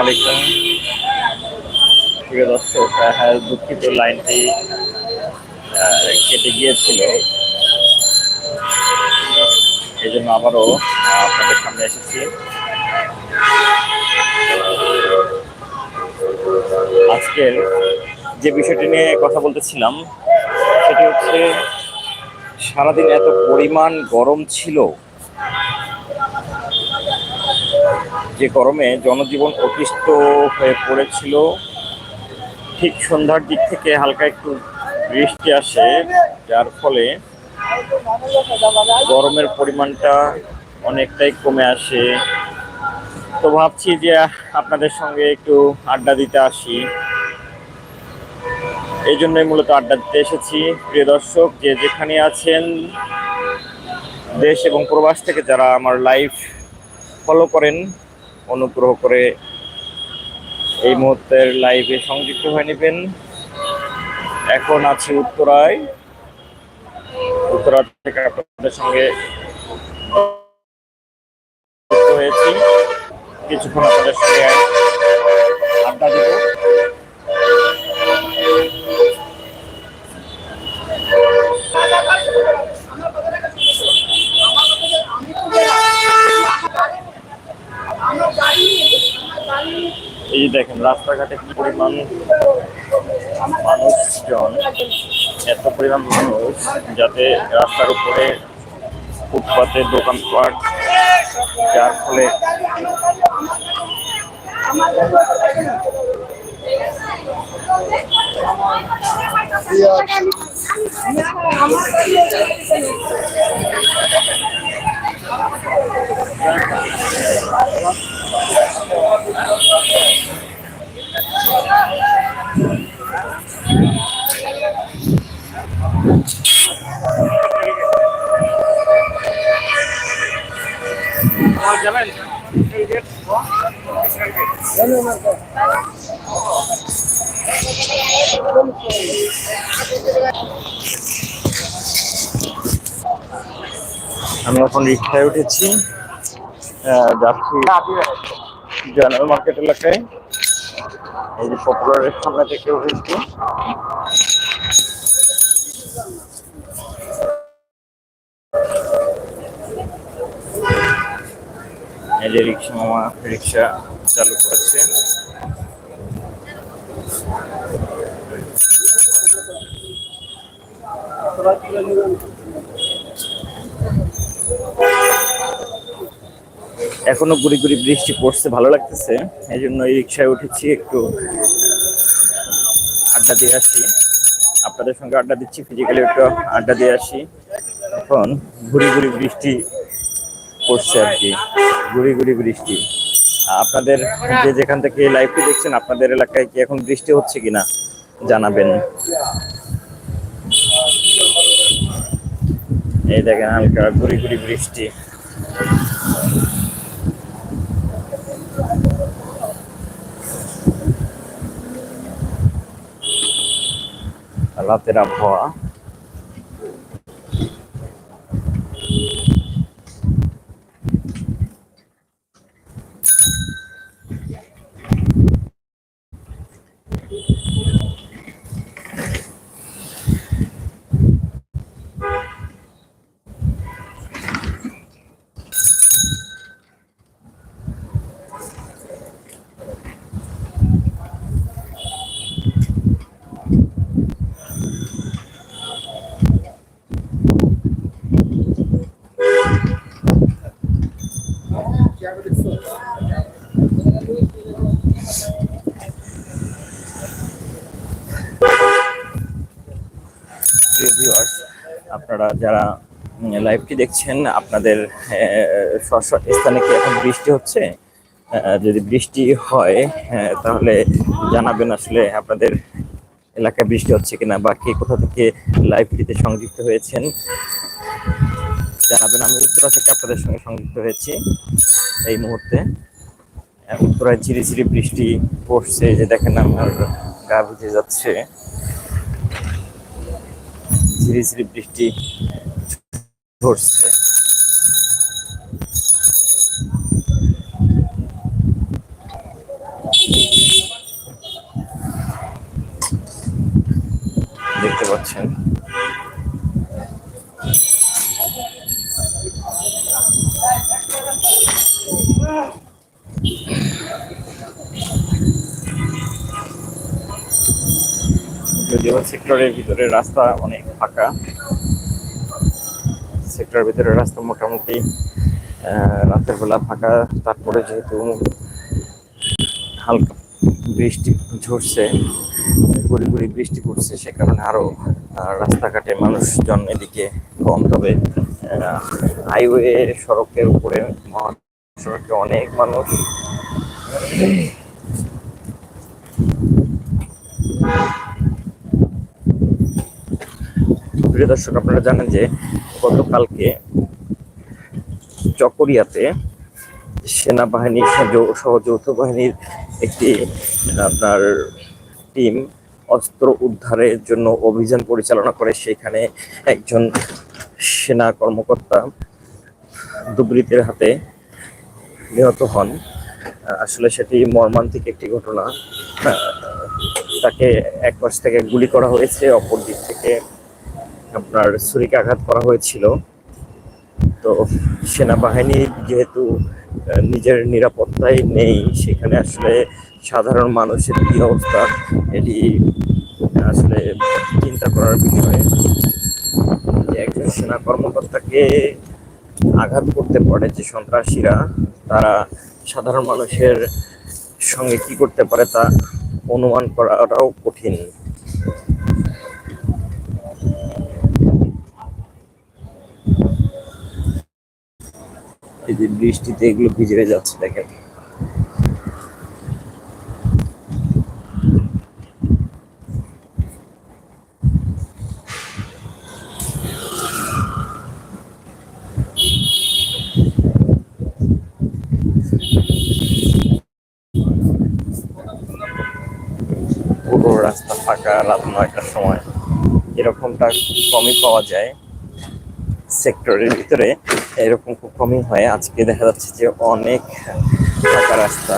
আলাইকুম। প্রিয় দর্শক হ্যাঁ দুঃখিত লাইনটি কেটে গিয়েছিল। এই জন্য আবারও আপনাদের সামনে এসেছি। আজকের যে বিষয়টি নিয়ে কথা বলতেছিলাম, সেটি হচ্ছে সারাদিন এত পরিমাণ গরম ছিল যে গরমে জনজীবন অতিষ্ঠ হয়ে পড়েছিল, ঠিক সন্ধ্যার দিক থেকে হালকা একটু বৃষ্টি আসে, যার ফলে গরমের পরিমাণটা অনেকটাই কমে আসে। তো ভাবছি যে আপনাদের সঙ্গে একটু আড্ডা দিতে আসি। এই জন্যই মূলত আড্ডা দিতে এসেছি। প্রিয় দর্শক, যে যেখানে আছেন, দেশ এবং প্রবাস থেকে যারা আমার লাইভ ফলো করেন অনুগ্রহ করে এই মুহূর্তের লাইভে সংযুক্ত হয়ে নেবেন। এখন আছি উত্তরায়। উত্তরা থেকে আপনাদের সঙ্গে হয়েছি। কিছুক্ষণ আপনাদের সঙ্গে আড্ডা দেব। দেখেন, রাস্তাঘাটে কি পরিমাণ মানুষজন, এত পরিমাণ মানুষ যাতে রাস্তার উপরে ফুটপাতে দোকানপাট যার ফলে আমি এখন রিক্সায় উঠেছি যাচ্ছি জেনারেল মার্কেট এলাকায়। এই যে পপুলারের সামনে থেকে উঠেছি এই যে রিক্সা মামা রিক্সা চালু করেছে। এখনও গুড়ি গুড়ি বৃষ্টি পড়ছে, ভালো লাগতেছে। এই জন্য এই রিক্সায় উঠেছি, একটু আড্ডা দিয়ে আসি। আপনাদের সঙ্গে আড্ডা দিচ্ছি ফিজিক্যালি একটু আড্ডা দিয়ে আসি। এখন ঘুরি ঘুরি বৃষ্টি পড়ছে আর কি। ঘুরি ঘুরি বৃষ্টি। আপনাদের যে যেখান থেকে লাইভটি দেখছেন, আপনাদের এলাকায় কি এখন বৃষ্টি হচ্ছে কিনা জানাবেন। এই দেখেন হালকা ঘুরি গুড়ি বৃষ্টি। রাতের আবহাওয়া প্রিয় viewers, আপনারা যারা লাইভটি দেখছেন, আপনাদের স্থানে কি এখন বৃষ্টি হচ্ছে? যদি বৃষ্টি হয় তাহলে জানাবেন আসলে আপনাদের এলাকায় বৃষ্টি হচ্ছে কিনা বা কে কোথা থেকে লাইভটিতে সংযুক্ত হয়েছেন। জানাবেন, আমি উত্তরা থেকে আপনাদের সঙ্গে সংযুক্ত হয়েছি এই মুহূর্তে। উত্তরায় ঝিরি ঝিরি বৃষ্টি পড়ছে যে দেখেন আমার গা ভিজে যাচ্ছে। ঝিরি ঝিরি বৃষ্টি ঘটছে দেখতে পাচ্ছেন। যদিও সেক্টরের ভিতরে রাস্তা অনেক ফাঁকা, সেক্টরের ভিতরে রাস্তা মোটামুটি রাতের বেলা ফাঁকা, তারপরে যেহেতু হালকা বৃষ্টি ঝরছে, গুড়ি গুড়ি বৃষ্টি পড়ছে, সে কারণে আরও রাস্তাঘাটে মানুষজন এদিকে কম। তবে হাইওয়ে সড়কের উপরে মহাসড়কে অনেক মানুষ প্রিয় দর্শক, আপনারা জানেন যে গতকালকে চকরিয়াতে সেনাবাহিনী সহ- যৌথ বাহিনীর একটি, আপনার টিম অস্ত্র উদ্ধারের জন্য অভিযান পরিচালনা করে। সেখানে একজন সেনা কর্মকর্তা দুর্বৃত্তের হাতে নিহত হন। আসলে সেটি মর্মান্তিক একটি ঘটনা। তাকে এক পাশ থেকে গুলি করা হয়েছে অপর দিক থেকে আপনার ছুরিকাঘাত করা হয়েছিল। তো সেনাবাহিনী যেহেতু নিজের নিরাপত্তায় নেই, সেখানে আসলে সাধারণ মানুষের কি অবস্থা, এটি আসলে চিন্তা করার বিষয়ে। একজন সেনা কর্মকর্তাকে আঘাত করতে পারে যে সন্ত্রাসীরা, তারা সাধারণ মানুষের সঙ্গে কি করতে পারে তা অনুমান করাটাও কঠিন। এই যে বৃষ্টিতে এগুলো ভিজে যাচ্ছে দেখেন। পুরো রাস্তা ফাঁকা রাত নয়টার সময়। এরকমটা কমই পাওয়া যায়। সেক্টরের ভিতরে এরকম খুব কমই হয়। আজকে দেখা যাচ্ছে যে অনেক ফাঁকা রাস্তা।